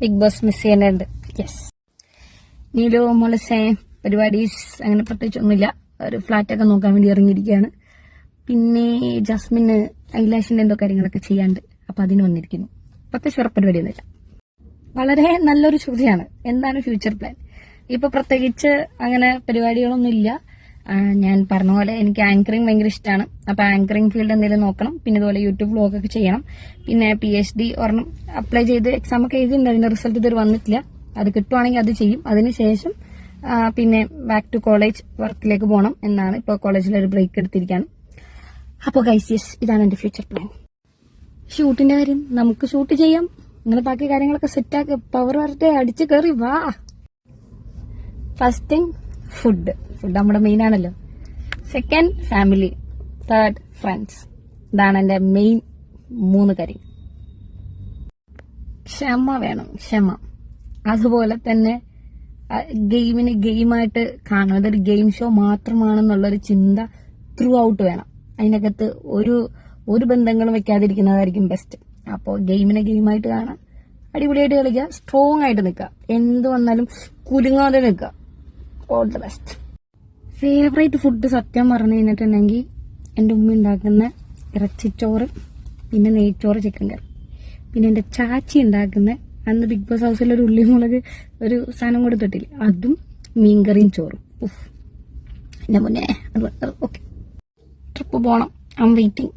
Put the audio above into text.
Big boss miss ചെയ്യുന്നുണ്ട്. Yes Neelu same പരിപാടീസ് അങ്ങനെ പ്രത്യേകിച്ച് ഒന്നുമില്ല. ഒരു ഫ്ലാറ്റൊക്കെ നോക്കാൻ വേണ്ടി ഇറങ്ങിയിരിക്കുകയാണ്. പിന്നെ ജസ്മിന് ഐലാഷിന്റെ എന്തോ കാര്യങ്ങളൊക്കെ ചെയ്യാണ്ട് അപ്പൊ അതിന് വന്നിരിക്കുന്നു. പ്രത്യേകിച്ച് വേറെ വളരെ നല്ലൊരു ചോദ്യമാണ്. എന്താണ് ഫ്യൂച്ചർ പ്ലാൻ ഇപ്പൊ പ്രത്യേകിച്ച് അങ്ങനെ പരിപാടികളൊന്നും ഇല്ല ഞാൻ പറഞ്ഞ പോലെ എനിക്ക് ആങ്കറിങ് ഭയങ്കര ഇഷ്ടമാണ് അപ്പൊ ആങ്കറിങ് ഫീൽഡ് എന്തെങ്കിലും നോക്കണം. പിന്നെ ഇതുപോലെ യൂട്യൂബ് ബ്ലോഗ് ഒക്കെ ചെയ്യണം. പിന്നെ പി എച്ച് ഡി ഒരെണ്ണം അപ്ലൈ ചെയ്ത് എക്സാം ഒക്കെ എഴുതിയിട്ടുണ്ട് അതിന്റെ റിസൾട്ട് ഇതുവരെ വന്നിട്ടില്ല. അത് കിട്ടുവാണെങ്കിൽ അത് ചെയ്യും. അതിനുശേഷം പിന്നെ ബാക്ക് ടു കോളേജ് വർക്കിലേക്ക് പോകണം എന്നാണ് ഇപ്പോൾ കോളേജിൽ ഒരു ബ്രേക്ക് എടുത്തിരിക്കുകയാണ് അപ്പോൾ കൈസിയസ് ഇതാണ് എന്റെ ഫ്യൂച്ചർ പ്ലാൻ ഷൂട്ടിന്റെ കാര്യം നമുക്ക് ഷൂട്ട് ചെയ്യാം. നിങ്ങൾ ബാക്കി കാര്യങ്ങളൊക്കെ സെറ്റാക്കി പവർ വരട്ടെ. അടിച്ച് കയറി വാ. ഫസ്റ്റ് തിങ് ഫുഡ് ഫുഡ് നമ്മുടെ മെയിൻ ആണല്ലോ. സെക്കൻഡ് ഫാമിലി തേർഡ് ഫ്രണ്ട്സ് ഇതാണ് എന്റെ മെയിൻ മൂന്ന് കാര്യം. ക്ഷമ വേണം. ക്ഷമ. അതുപോലെ തന്നെ ഗെയിമിന് ഗെയിമായിട്ട് കാണണം. അതൊരു ഗെയിം ഷോ മാത്രമാണെന്നുള്ളൊരു ചിന്ത ത്രൂ ഔട്ട് വേണം. അതിനകത്ത് ഒരു ഒരു ബന്ധങ്ങളും വെക്കാതിരിക്കുന്നതായിരിക്കും ബെസ്റ്റ് അപ്പോൾ ഗെയിമിനെ ഗെയിമായിട്ട് കാണാം. അടിപൊളിയായിട്ട് കളിക്കുക സ്ട്രോങ് ആയിട്ട് നിൽക്കുക എന്ത് വന്നാലും കുലുങ്ങാതെ നിൽക്കുക all the best favourite food സത്യം പറഞ്ഞു കഴിഞ്ഞിട്ടുണ്ടെങ്കിൽ എന്റെ ഉമ്മ ഉണ്ടാക്കുന്ന ഇറച്ചിച്ചോറ് പിന്നെ നെയ്ച്ചോറ് ചിക്കൻ കറി പിന്നെ എന്റെ ചാച്ചി ഉണ്ടാക്കുന്ന അന്ന് ബിഗ് ബോസ് ഹൗസിൽ ഒരു ഉള്ളിമുളക് ഒരു സാധനം കൊടുത്തിട്ടില്ല? അതും മീൻകറിയും ചോറും. ഉഫ്. എന്റെ മുന്നേ അത് ഓക്കെ. ട്രിപ്പ് പോകണം ഐ എം വെയിറ്റിംഗ്